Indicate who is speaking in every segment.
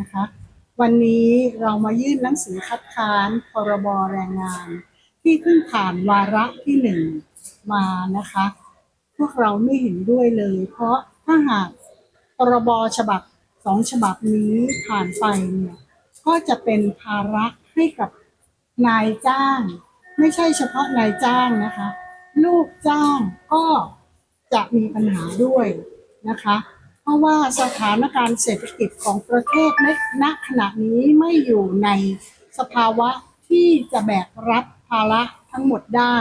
Speaker 1: นะคะ วันนี้เรามายื่นหนังสือคัดค้านพรบแรงงาน ที่เพิ่งผ่านวาระที่หนึ่งมานะคะ พวกเราไม่เห็นด้วยเลย เพราะถ้าหากพรบฉบับสองฉบับนี้ผ่านไปเนี่ยก็จะเป็นภาระให้กับนายจ้าง ไม่ใช่เฉพาะนายจ้างนะคะ ลูกจ้างก็จะมีปัญหาด้วยนะคะ ราะว่าสถานการณ์เศรษฐกิจของประเทศในณขณะนี้ไม่อยู่ในสภาวะที่จะแบกรับภาระทั้งหมดได้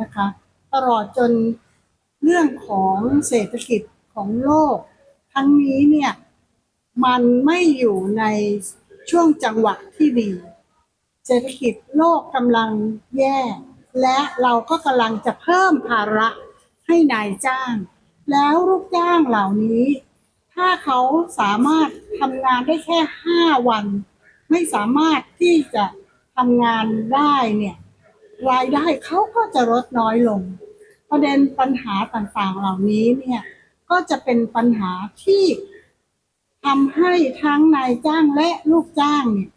Speaker 1: นะคะตลอดจนเรื่องของเศรษฐกิจของโลก ทั้งนี้เนี่ยมันไม่อยู่ในช่วงจังหวะที่ดี เศรษฐกิจโลกกำลังแย่ และเราก็กำลังจะเพิ่มภาระให้นายจ้าง แล้วลูกจ้างเหล่านี้ ถ้าเขาสามารถทำงานได้แค่ห้าวัน ไม่สามารถที่จะทำงานได้เนี่ย รายได้เขาก็จะลดน้อยลง ประเด็นปัญหาต่างๆเหล่านี้เนี่ย ก็จะเป็นปัญหาที่ทำให้ทั้งนายจ้างและลูกจ้างเนี่ย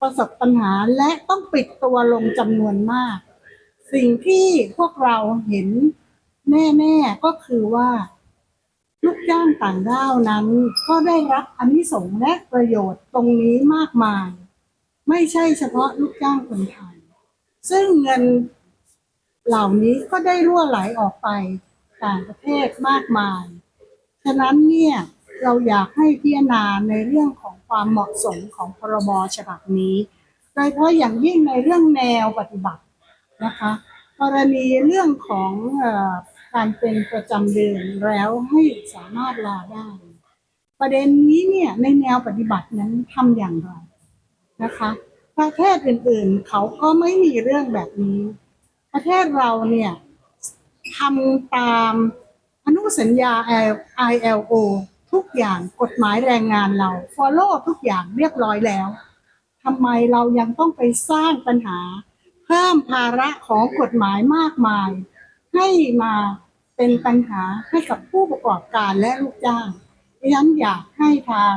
Speaker 1: ประสบปัญหาและต้องปิดตัวลงจำนวนมาก สิ่งที่พวกเราเห็น แน่ๆก็คือว่า ลูกจ้างต่างด้าวนั้น ก็ได้รับอานิสงส์และประโยชน์ตรงนี้มากมาย ไม่ใช่เฉพาะลูกจ้างคนไทย ซึ่งเงินเหล่านี้ก็ได้รั่วไหลออกไปต่างประเทศมากมาย ฉะนั้นเนี่ยเราอยากให้พิจารณาในเรื่องของความเหมาะสมของพรบฉบับนี้ โดยเฉพาะอย่างยิ่งในเรื่องแนวปฏิบัตินะคะ กรณีเรื่องของ การเป็นประจำเดือนแล้วให้สามารถลาได้ ประเด็นนี้เนี่ยในแนวปฏิบัตินั้นทำอย่างไรนะคะประเทศอื่นๆ เขาก็ไม่มีเรื่องแบบนี้ ประเทศเราเนี่ยทำตามอนุสัญญา ILO ทุกอย่างกฎหมายแรงงานเรา follow ทุกอย่างเรียบร้อยแล้วทำไมเรายังต้องไปสร้างปัญหา เพิ่มภาระของกฎหมายมากมาย ให้มาเป็นปัญหาให้กับผู้ประกอบการและลูกจ้างดิฉันอยากให้ทาง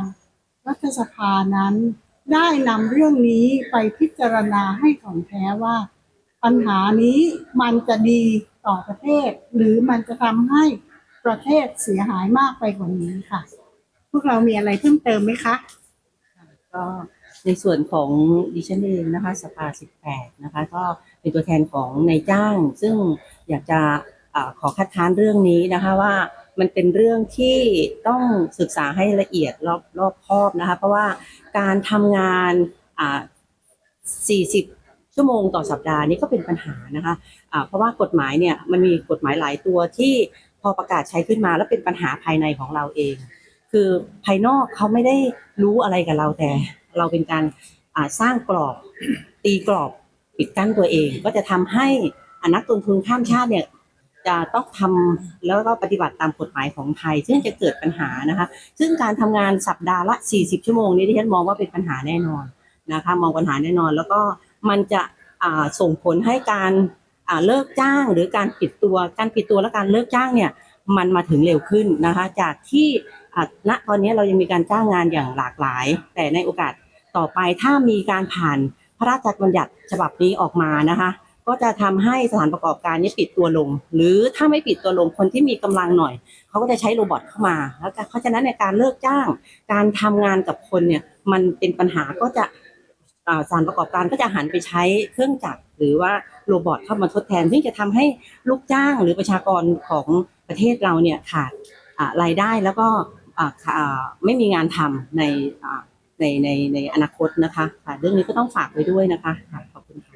Speaker 1: รัฐสภานั้นได้นำเรื่องนี้ไปพิจารณาให้ของแท้ว่า ปัญหานี้มันจะดีต่อประเทศ หรือมันจะทำให้ประเทศเสียหายมากไปกว่านี้ค่ะ พวกเรามีอะไรเพิ่มเติมไหมคะ
Speaker 2: ก็ในส่วนของดิฉันเองนะคะสภา 18 นะคะ ก็เป็นตัวแทนของนายจ้าง ซึ่ง อยากจะอาขอคัดค้านเรื่องนี้นะคะว่ามันเป็นเรื่องที่ต้องศึกษาให้ละเอียดรอบรอบคอบนะคะเพราะว่าการทำงาน40 ชั่วโมงต่อสัปดาห์นี้ก็เป็นปัญหานะคะอ่าเพราะว่ากฎหมายเนี่ยมันมีกฎหมายหลายตัวที่พอประกาศใช้ขึ้นมาแล้วเป็นปัญหาภายในของเราเอง คือภายนอกเขาไม่ได้รู้อะไรกับเราแต่ เราเป็นการสร้างกรอบตีกรอบปิดกั้นตัวเอง ก็จะทำให้ นักลงทุนข้ามชาติเนี่ยจะต้องทำแล้วก็ปฏิบัติตามกฎหมายของไทย ซึ่งจะเกิดปัญหานะคะ ซึ่งการทำงานสัปดาห์ละ 40 ชั่วโมงนี้ที่ฉันมองว่าเป็นปัญหาแน่นอนนะคะมองปัญหาแน่นอน แล้วก็มันจะส่งผลให้การเลิกจ้างหรือการปิดตัวการปิดตัวและการเลิกจ้างเนี่ยมันมาถึงเร็วขึ้นนะคะจากที่ณตอนนี้เรายังมีการจ้างงานอย่างหลากหลาย แต่ในโอกาสต่อไปถ้ามีการผ่านพระราชบัญญัติฉบับนี้ออกมานะคะ ก็จะทำให้สถานประกอบการนี้ปิดตัวลง หรือถ้าไม่ปิดตัวลงคนที่มีกำลังหน่อย เขาก็จะใช้โรบอทเข้ามาแล้วก็เพราะฉะนั้นในการเลิกจ้าง การทำงานกับคนเนี่ยมันเป็นปัญหาก็จะสถานประกอบการก็จะหันไปใช้เครื่องจักรหรือว่าโรบอทเข้ามาทดแทน ซึ่งจะทำให้ลูกจ้างหรือประชากรของประเทศเราเนี่ยขาดรายได้แล้วก็ไม่มีงานทำในในในในอนาคตนะคะค่ะเรื่องนี้ก็ต้องฝากไว้ด้วยนะคะขอบคุณค่ะ